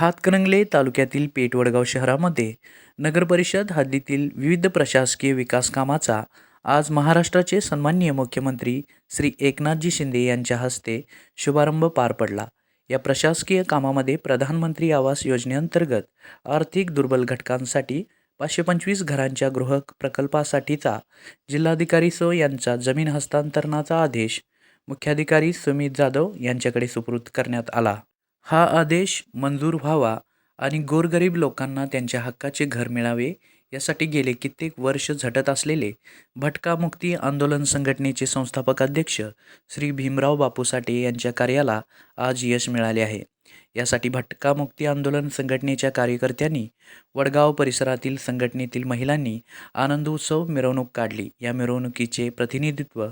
हातकणंगले तालुक्यातील पेठवडगाव शहरामध्ये नगरपरिषद हद्दीतील विविध प्रशासकीय विकास कामाचा आज महाराष्ट्राचे सन्माननीय मुख्यमंत्री श्री एकनाथजी शिंदे यांच्या हस्ते शुभारंभ पार पडला. या प्रशासकीय कामामध्ये प्रधानमंत्री आवास योजनेअंतर्गत आर्थिक दुर्बल घटकांसाठी पाचशे पंचवीस घरांच्या गृह प्रकल्पासाठीचा जिल्हाधिकारी सो यांचा जमीन हस्तांतरणाचा आदेश मुख्याधिकारी सुमित जाधव यांच्याकडे सुपूर्द करण्यात आला. हा आदेश मंजूर व्हावा आणि गोरगरीब लोकांना त्यांच्या हक्काचे घर मिळावे यासाठी गेले कित्येक वर्ष झटत असलेले भटका मुक्ती आंदोलन संघटनेचे संस्थापक अध्यक्ष श्री भीमराव बापू साठे यांच्या कार्याला आज यश मिळाले आहे. यासाठी भटका मुक्ती आंदोलन संघटनेच्या कार्यकर्त्यांनी वडगाव परिसरातील संघटनेतील महिलांनी आनंद उत्सव मिरवणूक काढली. या मिरवणुकीचे प्रतिनिधित्व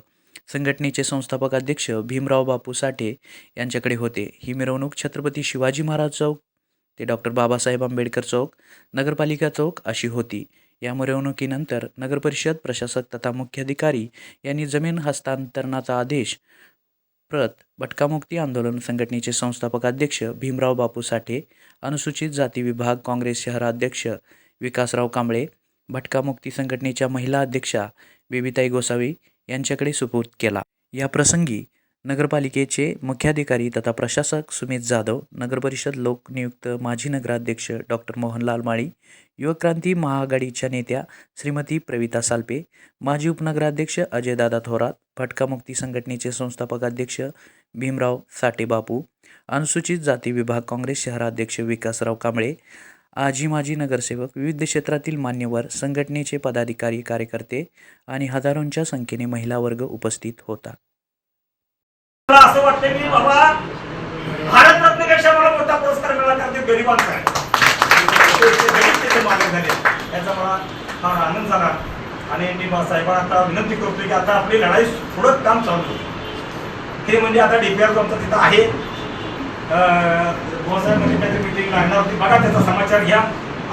संघटनेचे संस्थापक अध्यक्ष भीमराव बापू साठे यांच्याकडे होते. ही मिरवणूक छत्रपती शिवाजी महाराज चौक ते डॉक्टर बाबासाहेब आंबेडकर चौक नगरपालिका चौक अशी होती. या मिरवणुकीनंतर नगरपरिषद प्रशासक तथा मुख्याधिकारी यांनी जमीन हस्तांतरणाचा आदेश प्रत भटकामुक्ती आंदोलन संघटनेचे संस्थापक अध्यक्ष भीमराव बापू साठे अनुसूचित जाती विभाग काँग्रेस शहराध्यक्ष विकासराव कांबळे भटकामुक्ती संघटनेच्या महिला अध्यक्षा बेबीताई गोसावी यांच्याकडे सुपूर्द केला. या प्रसंगी नगरपालिकेचे मुख्याधिकारी तथा प्रशासक सुमित जाधव नगरपरिषद लोकनियुक्त माजी नगराध्यक्ष डॉक्टर मोहनलाल माळी युवक क्रांती महाआघाडीच्या नेत्या श्रीमती प्रविता साल्पे माजी उपनगराध्यक्ष अजयदादा थोरात भटकामुक्ती संघटनेचे संस्थापक अध्यक्ष भीमराव साठे बापू अनुसूचित जाती विभाग काँग्रेस शहराध्यक्ष विकासराव कांबळे आजी माजी नगरसेवक विविध क्षेत्रातील मान्यवर संघटनेचे पदाधिकारी कार्यकर्ते आणि हजारोंच्या संख्येने महिला वर्ग उपस्थित होता. मला असं वाटतं की बाबा भारतरत्नपेक्षा मला मोठा पुरस्कार मिळाला कारण ते गरिबांचा आहे ते- ते गरीब त्याचे मागे झाले. याचा मला फार आनंद झाला. आणि मी बा- साहेबांना आता विनंती करतो की आता आपली लढाई थोडं काम चालू आहे. ते म्हणजे आता डीपीआर आमचा तिथं आहे काहीतरी मिटिंग लागणार होती. बघा त्याचा समाचार घ्या.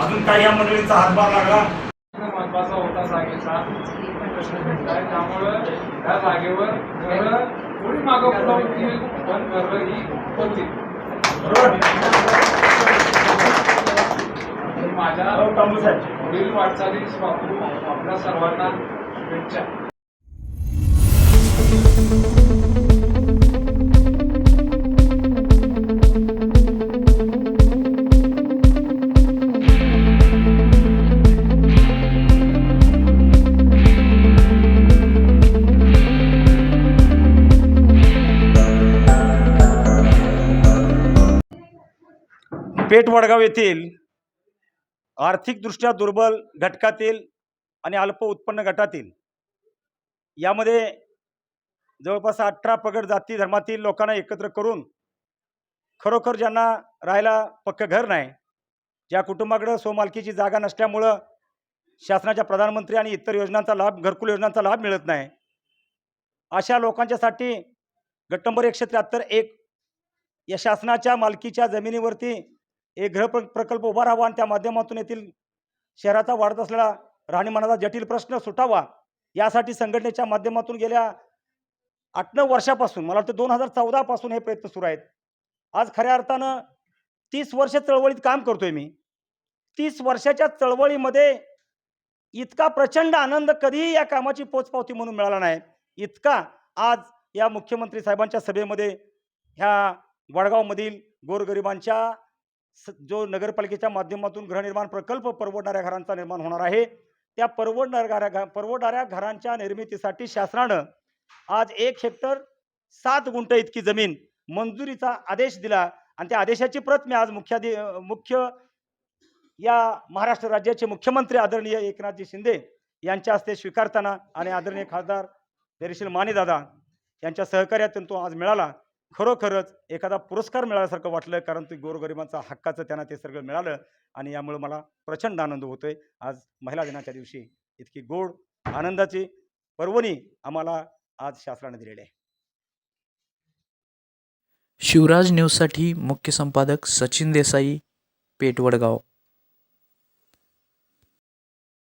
अजून काही या मंडळींचा हातभार लागला. महत्त्वाचा होता जागेचा प्रश्न भेटलाय. त्यामुळं त्या जागेवर घरं थोडी मागं पुढं होतील पण घरं ही होतील बरोबर. माझ्या हो, पुढील वाटचालीस वापरू आपल्या सर्वांना शुभेच्छा. पेठ वडगाव येथील आर्थिकदृष्ट्या दुर्बल घटकातील आणि अल्प उत्पन्न गटातील यामध्ये जवळपास अठरा पगड जाती धर्मातील लोकांना एकत्र करून खरोखर ज्यांना राहायला पक्क घर नाही ज्या कुटुंबाकडं स्वमालकीची जागा नसल्यामुळं शासनाच्या प्रधानमंत्री आणि इतर योजनांचा लाभ घरकुल योजनांचा लाभ मिळत नाही. अशा लोकांच्यासाठी गट नंबर एकशे त्र्याहत्तर एक या शासनाच्या मालकीच्या जमिनीवरती एक ग्रह प्रकल्प उभा राहावा आणि त्या माध्यमातून येथील शहराचा वाढत असलेला राहणीमानाचा जटिल प्रश्न सुटावा यासाठी संघटनेच्या माध्यमातून गेल्या आठ नऊ वर्षापासून मला वाटतं दोन हजार चौदापासून हे प्रयत्न सुरू आहेत. आज खऱ्या अर्थानं तीस वर्ष चळवळीत काम करतोय मी. तीस वर्षाच्या चळवळीमध्ये इतका प्रचंड आनंद कधीही या कामाची पोचपावती म्हणून मिळाला नाही. इतका आज या मुख्यमंत्री साहेबांच्या सभेमध्ये ह्या वडगावमधील गोरगरिबांच्या स- जो नगरपालिकेच्या माध्यमातून गृहनिर्माण प्रकल्प परवडणाऱ्या घरांचा निर्माण होणार आहे त्या परवडणाऱ्या घरा परवडणाऱ्या घरांच्या निर्मितीसाठी शासनानं आज एक हेक्टर सात गुंठ इतकी जमीन मंजुरीचा आदेश दिला आणि त्या आदेशाची प्रत मी आज मुख्याधी मुख्य या महाराष्ट्र राज्याचे मुख्यमंत्री आदरणीय एकनाथजी शिंदे यांच्या हस्ते स्वीकारताना आणि आदरणीय खासदार धैर्यशील मानेदादा यांच्या सहकार्यातून तो आज मिळाला. खरोखरच एखादा पुरस्कार मिळाल्यासारखं वाटलं कारण ते गोरगरिबांचा हक्काचं त्यांना ते सगळं मिळालं आणि यामुळे मला प्रचंड आनंद होतोय. आज महिला दिनाच्या दिवशी इतकी गोड आनंदाची पर्वणी आम्हाला आज शासनाने दिलेली आहे. शिवराज न्यूजसाठी मुख्य संपादक सचिन देसाई पेटवडगाव.